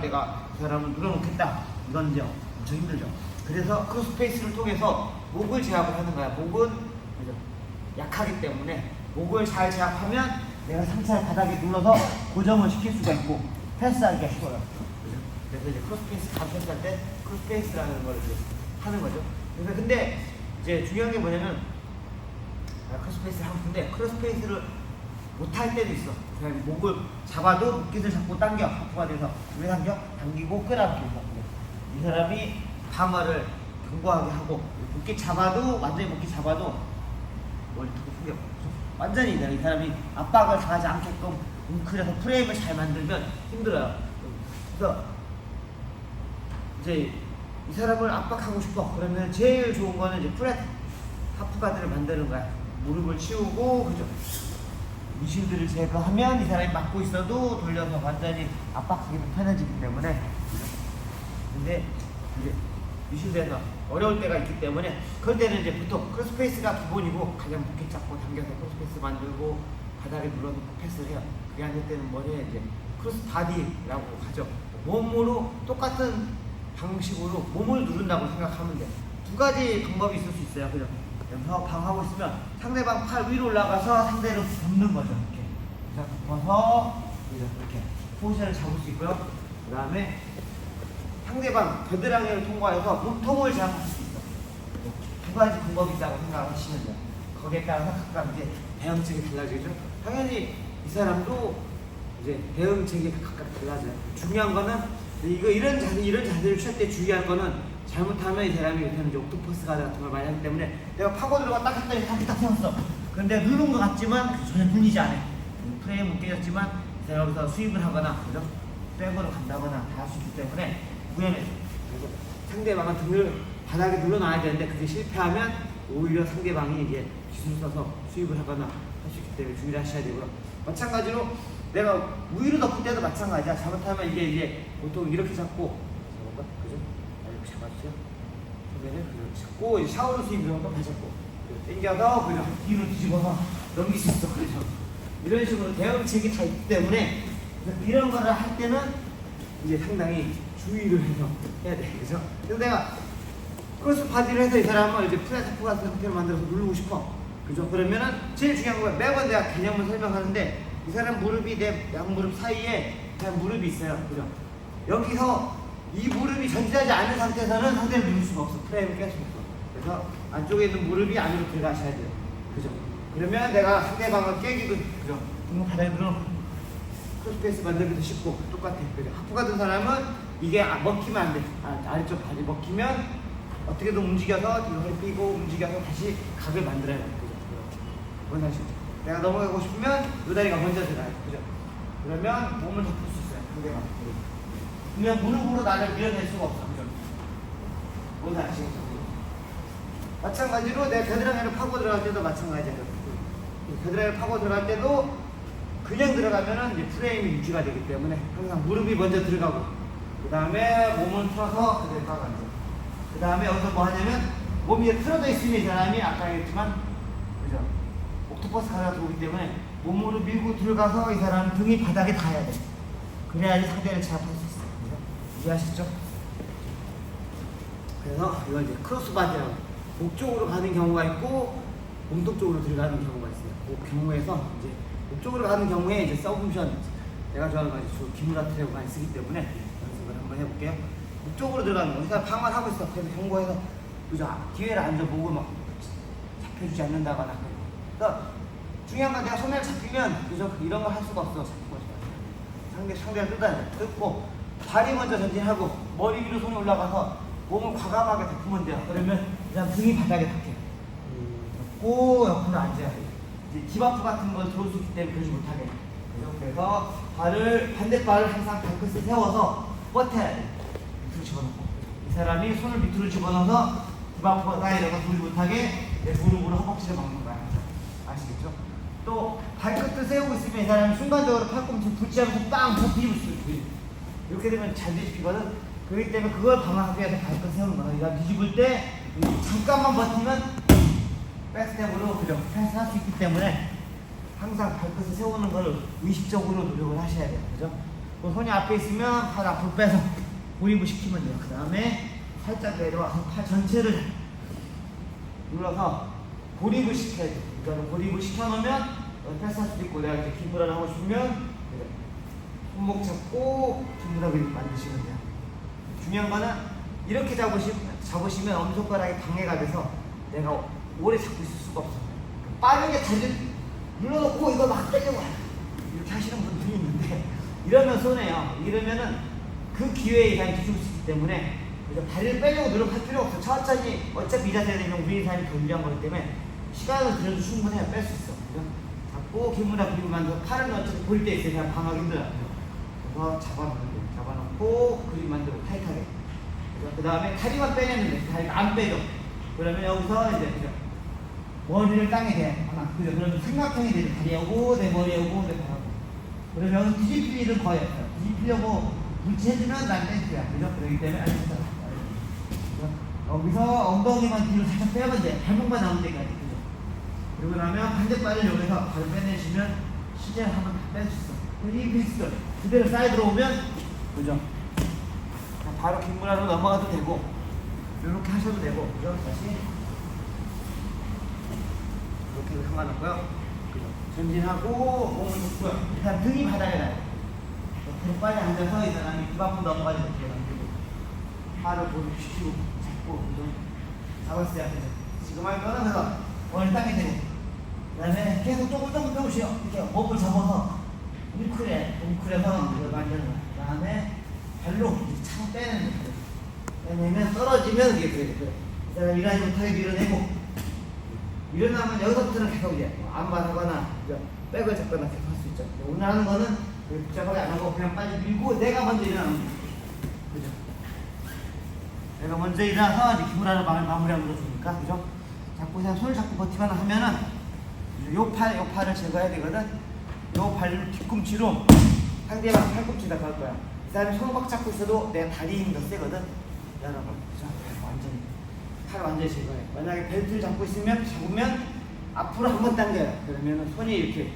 내가 그 사람을 눌러놓겠다. 이건 이제 엄청 힘들죠. 그래서 크로스페이스를 통해서 목을 제압을 하는 거야. 목은? 약하기 때문에 목을 잘 제압하면 내가 상체를 바닥에 눌러서 고정을 시킬 수가 있고 패스하기가 쉬워요. 그래서 이제 크로스페이스 감 패스할 때 크로스페이스라는 걸 이제 하는 거죠. 그래서 근데 이제 중요한 게 뭐냐면 아, 크로스페이스를 하고 싶은데 크로스페이스를 못할 때도 있어. 그냥 목을 잡아도 목깃을 잡고 당겨 하프가 돼서 왜 당겨? 당기고 끌어안기고 이 사람이 방어를 견고하게 하고 목깃 잡아도 완전히 목깃 잡아도 머리 두고 숙여 완전히 이 사람이 압박을 당하지 않게끔 웅크려서 프레임을 잘 만들면 힘들어요. 그래서 이제 이 사람을 압박하고 싶어. 그러면 제일 좋은 거는 이제 프렛 하프가드를 만드는 거야. 무릎을 치우고 그죠? 미신들을 제거하면 이 사람이 막고 있어도 돌려서 완전히 압박하기도 편해지기 때문에? 근데 이제 미신대에서 어려울 때가 있기 때문에 그럴 때는 이제 보통 크로스페이스가 기본이고 가장 높게 잡고 당겨서 크로스페이스 만들고 바닥에 눌러놓고 패스를 해요. 그게 안될 때는 뭐냐 이제 크로스 바디라고 하죠. 몸으로 똑같은 방식으로 몸을 누른다고 생각하면 돼. 두 가지 방법이 있을 수 있어요. 그죠? 방하고 있으면 상대방 팔 위로 올라가서 상대를 덮는 거죠. 이렇게. 그래서 그죠? 이렇게 포지션을 잡을 수 있고요. 그 다음에 상대방 겨드랑이를 통과해서 몸통을 제압할 수 있어. 두 가지 방법이 있다고 생각하시면 돼요. 거기에 따라서 각각 이제 대응책이 달라지죠. 당연히 이 사람도 이제 대응책이 각각 달라져요. 중요한 거는 이거 이런 자세 이런 자세를 취할 때 주의할 거는 잘못하면 이 사람이 이렇게 이제 옥토퍼스 가드 같은 걸 많이 하기 때문에 내가 파고 들어가 딱 했더니 딱, 딱 세웠어. 근데 누른 것 같지만 전혀 눌리지 않아. 프레임은 깨졌지만 내가 여기서 수입을 하거나 그죠? 백으로 간다거나 다 할 수 있기 때문에 위험해. 그래서 상대방은 등을 바닥에 눌러놔야 되는데 그게 실패하면 오히려 상대방이 이제 기술 써서 수입을 하거나 할 수 있기 때문에 주의를 하셔야 되고요. 마찬가지로 내가 우위로 덮을 때도 마찬가지야. 잘못하면 이게 이제 보통 이렇게 잡고 잡을까? 그죠? 아, 이렇게 잡아주세요. 그러면은 그렇게 잡고 샤워로 수입 이런 거다 잡고 당겨서 그냥 뒤로 뒤집어서 넘길 수 있어. 그죠? 이런 식으로 대응책이 다 있기 때문에 그래서 이런 거를 할 때는 이제 상당히 주의를 해서 해야 돼. 그죠? 그래서 내가 크로스 바디를 해서 이 사람을 이제 플랫타프 같은 형태로 만들어서 누르고 싶어. 그죠? 그러면은 제일 중요한 거야. 매번 내가 개념을 설명하는데 이 사람 무릎이 내 양 무릎 사이에 그냥 무릎이 있어요. 그죠? 여기서 이 무릎이 전진하지 않은 상태에서는 상대를 누를 수가 없어. 프레임을 깰 수가 없어. 그래서 안쪽에 있는 무릎이 안으로 들어가셔야 돼요. 그죠? 그러면 내가 상대방을 깨기도, 그죠? 이거 바닥에 눌러놓고 크로스페이스 만들기도 쉽고 똑같아. 그죠? 하프가 든 사람은 이게 아- 먹히면 안 돼. 아, 아래쪽 바지 먹히면 어떻게든 움직여서 뒤로 허리 삐고 움직여서 다시 각을 만들어야 돼. 그죠? 뭔 사실? 내가 넘어가고 싶으면 요 다리가 먼저 들어가요. 그죠? 그러면 몸을 덮을 수 있어요. 상대방. 그냥 무릎으로 나를 밀어낼 수가 없어. 그죠? 뭔 아시겠죠? 마찬가지로 내가 겨드랑이를 파고 들어갈 때도 마찬가지예요. 겨드랑이를 파고 들어갈 때도 그냥 들어가면은 이제 프레임이 유지가 되기 때문에 항상 무릎이 먼저 들어가고 그 다음에 몸을 풀어서 그대로 딱 앉아. 그 다음에 여기서 뭐 하냐면 몸이 틀어져 있으면 이 사람이 아까 얘기했지만 그죠? 옥토퍼스 가드가 들어오기 때문에 몸으로 밀고 들어가서 이 사람 등이 바닥에 닿아야 돼. 그래야지 상대를 제압할? 이해하셨죠? 그래서 이걸 이제 크로스 바디라고 목 쪽으로 가는 경우가 있고 몸통 쪽으로 들어가는 경우가 있어요. 그 경우에서 이제 목 쪽으로 가는 경우에 이제 서브미션 내가 좋아하는 거 주로 기무라트라고 많이 쓰기 때문에 연습을 한번 해볼게요. 목 쪽으로 들어가는 거. 그러니까 방어를 하고 있어. 그래서 경고해서 그죠? 기회를 앉아보고 막 잡혀주지 않는다거나. 그러니까 중요한 건 내가 손을 잡히면 그죠? 이런 걸 할 수가 없어. 상대 상대를 뜯어야 돼. 뜯고 발이 먼저 전진하고 머리 위로 손이 올라가서 몸을 과감하게 덮으면 돼요. 그러면 그냥 등이 바닥에 닿게. 고 옆으로 앉아야 돼. 이제 디바프 같은 걸 들어올 수 있기 때문에 그러지 못하게. 그죠? 그래서 발을 반대발을 항상 발끝에 세워서 버텨야 돼. 밑으로 집어넣고. 이 사람이 손을 밑으로 집어넣어서 디바프가 이러고 돌지 못하게 내 무릎으로 허벅지를 막는 거야. 아시겠죠? 또 발끝을 세우고 있으면 이 사람이 순간적으로 팔꿈치 불지하면서 빵! 더 뒤집을 수 있고 이렇게 되면 잘 뒤집히거든 그렇기 때문에 그걸 방어하기 위해서 발끝 세우는 거야 그러니까 뒤집을 때 잠깐만 버티면 백스텝으로 그죠 패스할 수 있기 때문에 항상 발끝을 세우는 걸 의식적으로 노력을 하셔야 돼요 그죠? 또 손이 앞에 있으면 팔 앞으로 빼서 고립을 시키면 돼요. 그 다음에 살짝 내려와서 팔 전체를 눌러서 고립을 시켜야 돼. 그러니까 고립을 시켜놓으면 패스할 수도 있고 내가 이제 기부를 하고 싶으면 손목 잡고 기부를 만드시면 돼요. 중요한 거는 이렇게 잡으시, 잡으시면 엄손가락이 방해가 돼서 내가 오래 잡고 있을 수가 없어. 빠르게 다리를 눌러놓고 이거 막 빼려고 이렇게 하시는 분들이 있는데 이러면 손해요. 이러면은 그 기회에 뒤집을 수 있기 때문에 그래서 다리를 빼려고 노력할 필요 없어. 천천히 어차피 이 자세가 되면 우리 삶이 더 유리한 거기 때문에 시간을 들여도 충분해요. 뺄 수 있어. 그죠? 잡고 기물나 그리고 만들어 팔은 어차피 보일 때 있어요. 그냥 방하기 힘들어요. 그래서 잡아놓고 잡아놓고 그림 만들고 타이트하게. 그 다음에 다리만 빼내면 돼. 다리가 안 빼죠. 그러면 여기서 이제 그죠? 머리를 땅에 대. 하나. 그죠? 그러면 삼각형이 되죠. 다리하고 내 머리하고 내 발하고. 그러면 뒤집힐 일은 거의 없어요. 뒤집히려고 물체해주면 난 땡큐야. 그죠? 그러기 때문에 알겠어. 여기서 엉덩이만 뒤로 살짝 빼면 돼. 발목만 나오는 데까지. 그죠? 그리고 나면 반대발을 여기서 바로 빼내시면 실제 한번 뺄수 있어. 이 비스트 그대로 사이드로 오면 그죠? 자, 바로 긴문화로 넘어가도 되고 이렇게 하셔도 되고 그죠? 다시 이렇게 상관없고요. 그죠? 전진하고 몸을 눕고요. 일단 등이 바닥에 나요. 옆으로 빨리 앉아서 이 사람이 두 바퀴 넘어가지 못해요. 그리고 팔을 고립시키고 잡고 그죠? 잡았어요. 지금 할 거는 그래서 머리 땅에 대고 그 다음에 계속 조금 조금 조금씩 이렇게 목을 잡아서 웅크레 웅크레서 이걸 만드는 거야. 그 다음에 발로 창 빼는 거야. 빼내면 떨어지면 이게 그래. 그래. 이 사람 일하지 못하게 밀어내고 일어나면 여기서부터는 계속 이제 뭐 안반 하거나 이제 백을 잡거나 계속 할 수 있죠. 오늘 하는 거는 복잡하게 안 하고 그냥 빨리 밀고 내가 먼저 일어나는 거야. 그죠? 내가 먼저 일어나서 이제 기부라를 마무리하고 주니까 그죠? 자꾸 그냥 손을 잡고 버티거나 하면은 요 팔, 요 팔을 제거해야 되거든. 요발 뒤꿈치로 상대방 팔꿈치가 갈 거야. 이 사람이 손을 꽉 잡고 있어도 내 다리 힘이 더 세거든. 여러분? 완전히 팔 완전히 제거해. 만약에 벨트를 잡고 있으면 잡으면 앞으로 한 번 당겨요. 그러면은 손이 이렇게?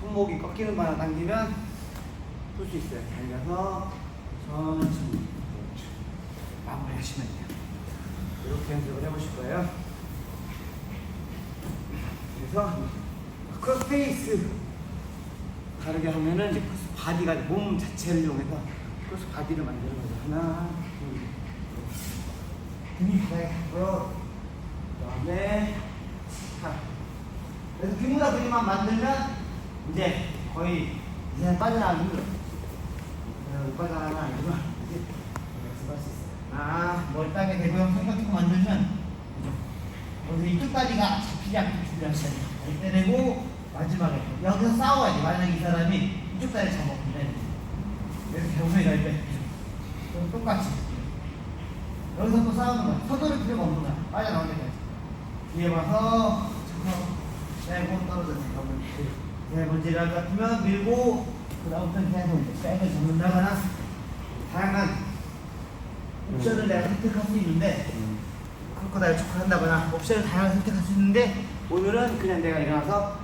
손목이 꺾이는 바람 당기면 풀 수 있어요. 달려서 천천히 마무리하시면 돼요. 이렇게 연습을 해보실 거예요. 그래서 크로스페이스 다르게 하면은 크로스 바디가 몸 자체를 이용해서 크로스 바디를 만드는 거죠. 하나, 둘, 등이 바닥에 닿고요. 그다음에 팔. 그래서 귀무다 그림만 만들면 이제 거의 이제 빠져나가기 힘들어. 어, 못 빠져나가는 있어요. 아, 머리 땅에 대고요. 삼각형 만들면 여기서 이쪽 다리가 잡히지 않게 준비하셔야 돼요. 다리 빼내고 마지막에 여기서 싸워야 돼. 만약에 이 사람이 이쪽 다리 잡아보면 이렇게 경선이 날 때. 그럼 똑같이. 여기서 또 싸우는 거야. 서두를 필요가 없는 거야. 빠져나올 때까지. 뒤에 와서 잡아 빼고 떨어져서 네, 먼지를 같으면 밀고 그 다음부터 계속 백을 잡는다거나 다양한 옵션을 내가 선택할 수 있는데 크로커다일 초크 한다거나 옵션을 다양하게 선택할 수 있는데 오늘은 그냥 내가 일어나서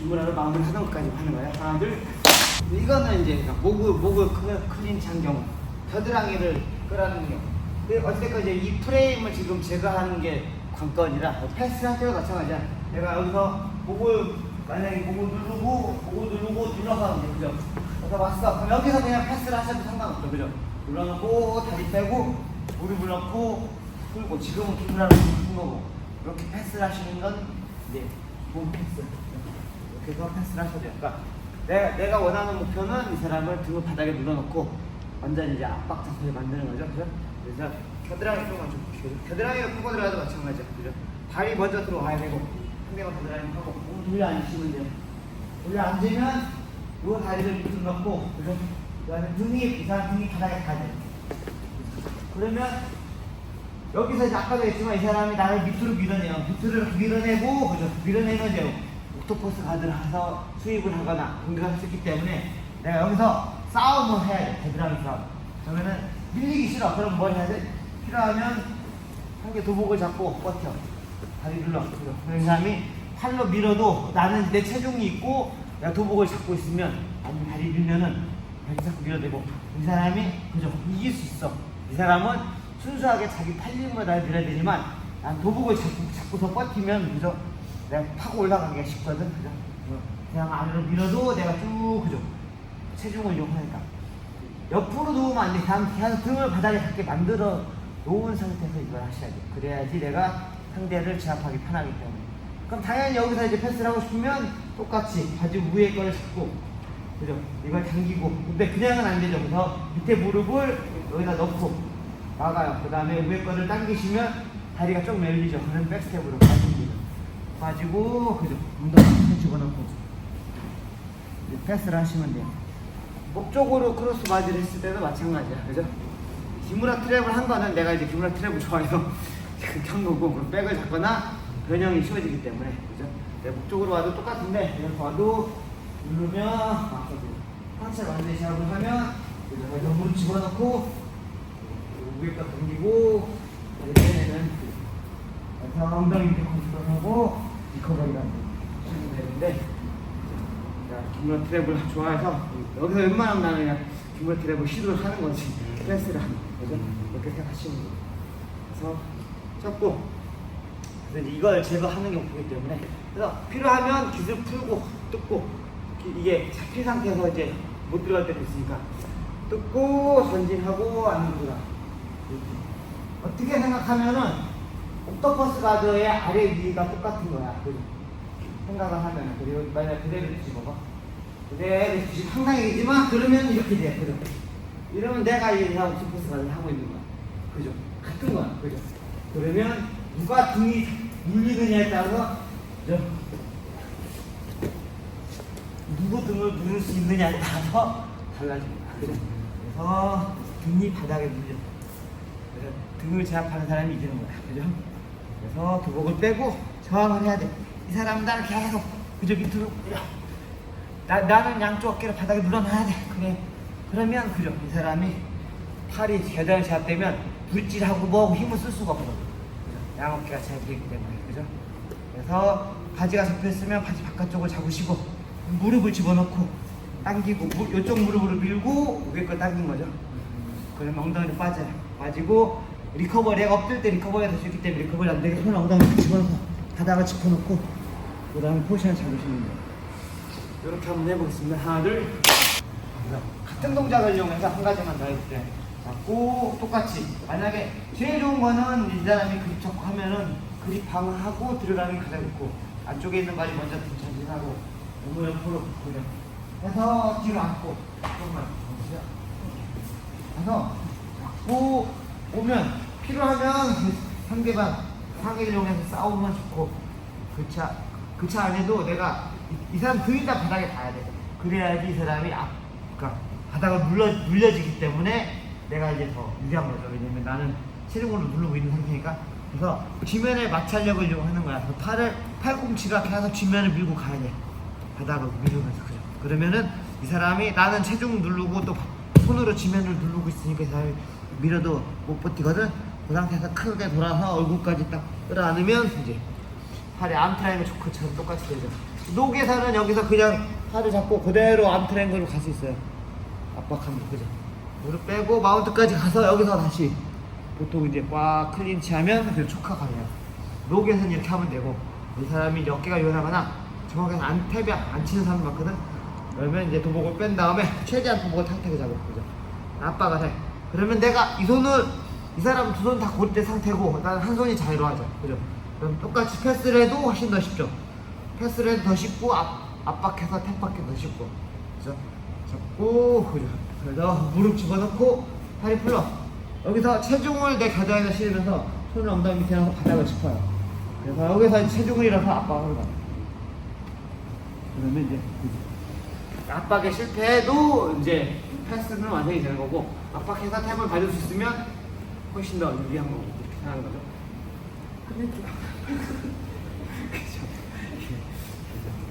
기문화로 마무리 하는 것까지 하는 거야. 하나 둘 이거는 이제 목을 목을 크- 클린 찬 경우. 겨드랑이를 끌어안는 경우. 근데 어쨌든 이제 이 프레임을 지금 제거하는 게 관건이라 패스할 때도 마찬가지야. 내가 여기서 목을 만약에 목을 누르고 목을 누르고 눌러서 이제 그죠? 그래서 왔어. 그럼 여기서 그냥 패스를 하셔도 상관없죠. 그죠? 눌러놓고 다리 빼고 무릎을 넣고 풀고 지금은 기분하는 푼 거고. 이렇게 패스를 하시는 건 이제 몸 패스 이렇게 해서 패스를 돼요 그러니까? 내가, 내가 원하는 목표는 이 사람을 등을 바닥에 눌러놓고 완전히 이제 압박 자세를 만드는 거죠? 그죠? 그래서 겨드랑이 쪽만 좀 볼게요. 겨드랑이가 끄고 들어가도 마찬가지야 그죠? 발이 먼저 들어와야 되고 상대가 겨드랑이 하고 몸 돌려 앉으시면 돼요. 돌려 앉으면 요 다리를 밑으로 넣고 그죠? 그 다음에 등이 이 사람 등이 바닥에 닿아야 돼요. 그러면 여기서 이제 아까도 했지만 이 사람이 나를 밑으로 밀어내요. 밑으로 밀어내고, 그죠? 밀어내면 이제 옥토퍼스 가드를 해서 수입을 하거나 공격할 수 있기 때문에 내가 여기서 싸움을 해야 돼. 베드랑이 싸움. 그러면은 밀리기 싫어. 그럼 뭘 해야 돼? 필요하면 한 개 도복을 잡고 버텨. 다리 눌러. 그런 사람이 팔로 밀어도 나는 내 체중이 있고 내가 도복을 잡고 있으면 아니면 다리 밀면은 이렇게 자꾸 밀어대고 이 사람이 그죠 이길 수 있어 이 사람은 순수하게 자기 팔림으로 날 밀어야 되지만 난 도복을 잡고, 잡고서 버티면 그죠 내가 파고 올라가기가 쉽거든 그죠 그냥 아래로 밀어도 내가 쭉 그죠 체중을 이용하니까 옆으로 놓으면 안 돼. 그냥, 그냥 등을 바닥에 닿게 만들어 놓은 상태에서 이걸 하셔야 돼. 그래야지 내가 상대를 제압하기 편하기 때문에. 그럼 당연히 여기서 이제 패스를 하고 싶으면 똑같이 바지 위에 거를 잡고, 그죠? 이걸 당기고. 근데 그냥은 안 되죠. 그래서 밑에 무릎을 여기다 넣고 막아요. 그 다음에 위에 거를 당기시면 다리가 좀 열리죠. 그럼 백스텝으로 빠집니다. 빠지고, 그죠? 엉덩이 집어넣고. 패스를 하시면 돼요. 목적으로 크로스 바디를 했을 때도 마찬가지야. 그죠? 기무라 트랩을 한 거는 내가 이제 기무라 트랩을 좋아해서 그렇게 한 거고, 그럼 백을 잡거나 변형이 쉬워지기 때문에. 그죠? 내 목적으로 와도 똑같은데, 이렇게 와도 누르면, 아, 상체 완전히 그죠? 그래서 무릎 집어넣고, 위에 거 당기고, 이렇게 빼내는, 그래서 엉덩이 밑에 컨트롤하고, 리커버리가 되는데, 김물 트랩을 좋아해서 여기서 웬만하면 나는 그냥 김물 트랩을 시도를 하는 거지. 패스를 하는 거죠. 이렇게 생각하시면 돼요. 그래서 잡고 그래서 이걸 제거하는 게 목표이기 때문에 그래서 필요하면 기술 풀고 뜯고 기- 이게 잡힌 상태에서 이제 못 들어갈 때도 있으니까 뜯고 전진하고 안으로 이렇게. 어떻게 생각하면은 옥토퍼스 가드의 아래 위가 똑같은 거야? 생각을 하면. 그리고 만약 그대로 뒤집어봐. 그대로 뒤집 상상이지만 그러면 이렇게 돼 그죠 이러면 내가 이 사람 옥토퍼스를 하고 있는 거야. 그죠? 같은 거야 그죠? 그러면 누가 등이 눌리느냐에 따라서 그죠 누구 등을 누를 수 있느냐에 따라서 달라집니다. 그죠? 그래서 등이 바닥에 그래서 등을 제압하는 사람이 이기는 거야 그죠 그래서 도복을 빼고 저항을 해야 돼. 이 사람은 나를 계속 그저 밑으로 나, 나는 양쪽 어깨를 바닥에 눌러놔야 돼. 그래. 그러면 그죠. 이 사람이 팔이 계단에 제압되면 불질하고 뭐하고 힘을 쓸 수가. 그죠? 양 어깨가 제압되기 때문에. 그죠? 그래서 바지가 잡혔으면 바지 바깥쪽을 잡으시고 무릎을 집어넣고 당기고 무, 이쪽 무릎으로 밀고 위에 거 당긴 거죠. 그러면 엉덩이로 빠져요. 빠지고 리커버리가 엎들 때 리커버리가 될 수 있기 때문에 리커버리 안 되게 손 엉덩이 집어넣어서 바닥을 짚어놓고 그 다음에 포지션 잡으시면 돼요. 이렇게 한번 해보겠습니다. 하나, 둘. 같은 동작을 이용해서 한 가지만 더 해볼게요. 잡고 똑같이 만약에 제일 좋은 거는 이 사람이 그립 잡고 하면은 그립 방어하고 들어가는 게 가장 좋고 안쪽에 있는 발이 먼저 전진하고 너무 옆으로 그냥 해서 뒤로 앉고 조금만. 그래서 잡고 오면 필요하면 그 상대방 상의를 이용해서 싸우면 좋고 그차 그 차 안에도 내가 이, 이 사람 등이 다 바닥에 닿아야 돼. 그래야지 이 사람이 앞 그러니까 바닥을 눌러 눌려지기 때문에 내가 이제 더 유리한 거죠. 왜냐면 나는 체중으로 누르고 있는 상태니까. 그래서 쥐면의 마찰력을 이용하는 거야. 그 팔을 팔꿈치가 계속 쥐면을 밀고 가야 돼. 바닥을 밀으면서 그죠. 그러면은 이 사람이 나는 체중 누르고 또 손으로 지면을 누르고 있으니까 이 사람이 밀어도 못 버티거든. 그 상태에서 크게 돌아서 얼굴까지 딱 끌어안으면 이제 팔의 암트라이앵글 초크처럼 똑같이 되죠. 녹에서는 여기서 그냥 팔을 잡고 그대로 암트라이앵글로 갈 수 있어요. 압박하면 그죠. 무릎 빼고 마운트까지 가서 여기서 다시 보통 이제 꽉 클린치 하면 그 초크가 가요. 녹에서는 이렇게 하면 되고 이 사람이 어깨가 유연하거나 정확하게 안 탭이 안 치는 사람 많거든. 그러면 이제 도복을 뺀 다음에 최대한 도복을 탁탁히 잡아 그죠. 압박을 해. 그러면 내가 이 손을 이 사람 두 손 다 고립된 상태고 나는 한 손이 자유로워하죠. 그죠? 그럼 똑같이 패스를 해도 훨씬 더 쉽죠. 패스를 해도 더 쉽고 압, 압박해서 탭 받기 더 쉽고 그죠? 잡고 그죠? 그래서 무릎 집어넣고 팔이 풀러 여기서 체중을 내 겨드랑이에 실으면서 손을 엉덩이 밑에 넣어서 바닥을 짚어요. 그래서 여기서 체중을 잃어서 압박을 가요. 그러면 이제? 압박에 실패해도 이제 패스는 완성이 되는 거고 압박해서 탭을 받을 수 있으면 훨씬 더 유리한 거고 이렇게 생각하는 거죠. 그죠?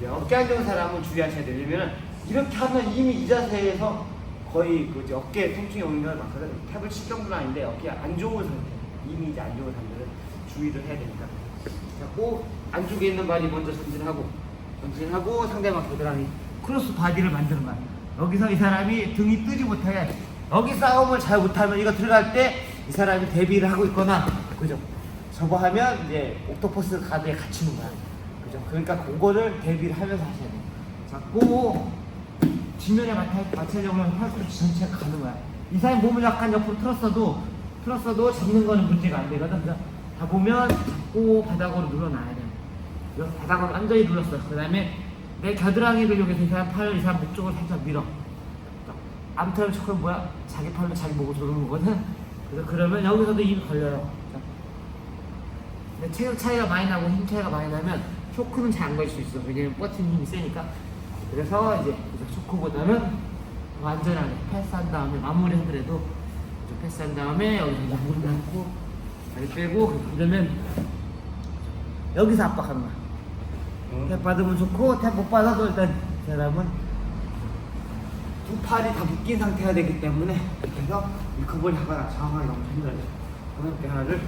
예. 어깨 안 좋은 사람은 주의하셔야. 왜냐면 이렇게 하면 이미 이 자세에서 거의 그 어깨 통증이 오는 경우가 많거든. 탭을 칠 정도는 아닌데 어깨 안 좋은 상태, 이미 이제 안 좋은 사람들은 주의를 해야 되니까. 자꾸 안쪽에 있는 발이 먼저 전진하고 전진하고 상대방 겨드랑이 크로스 바디를 만드는. 여기서 이 사람이 등이 뜨지 못하게 여기 싸움을 잘 못하면 이거 들어갈 때 이 사람이 대비를 하고 있거나 그죠? 저거 하면 이제 옥토퍼스 가드에 갇히는 거야. 그죠? 그러니까 그거를 대비를 하면서 하셔야 돼. 자꾸 뒷면에 맞춰, 맞추려고 하면 팔꿈치 전체가 가는 거야. 이 사람 몸을 약간 옆으로 틀었어도, 틀었어도 잡는 거는 문제가 안 되거든. 그래서 다 보면 잡고 바닥으로 눌러놔야 돼. 여기 바닥으로 완전히 눌렀어. 그 다음에 내 겨드랑이를 이용해서 이 사람 팔을 이 사람 목 쪽으로 살짝 밀어. 암털 초크는 뭐야? 자기 팔로 자기 목을 조르는 거거든. 그래서 그러면 여기서도 힘이 걸려요. 자. 근데 체력 차이가 많이 나고 힘 차이가 많이 나면 초크는 잘 안걸수 있어. 왜냐면 버티는 힘이 세니까. 그래서 이제 초크보다는 완전하게 패스한 다음에 마무리 하더라도 좀 패스한 다음에 여기서 이제 무릎 꿇고 다리 빼고 그러면 여기서 압박하는 거야. 탭 받으면 좋고 탭 못 받아도 일단 이 사람은 두 팔이 다 묶인 상태가 되기 때문에 그래서 리커버리 하거나 정확하게 너무 힘들어요. 그런 때 하나를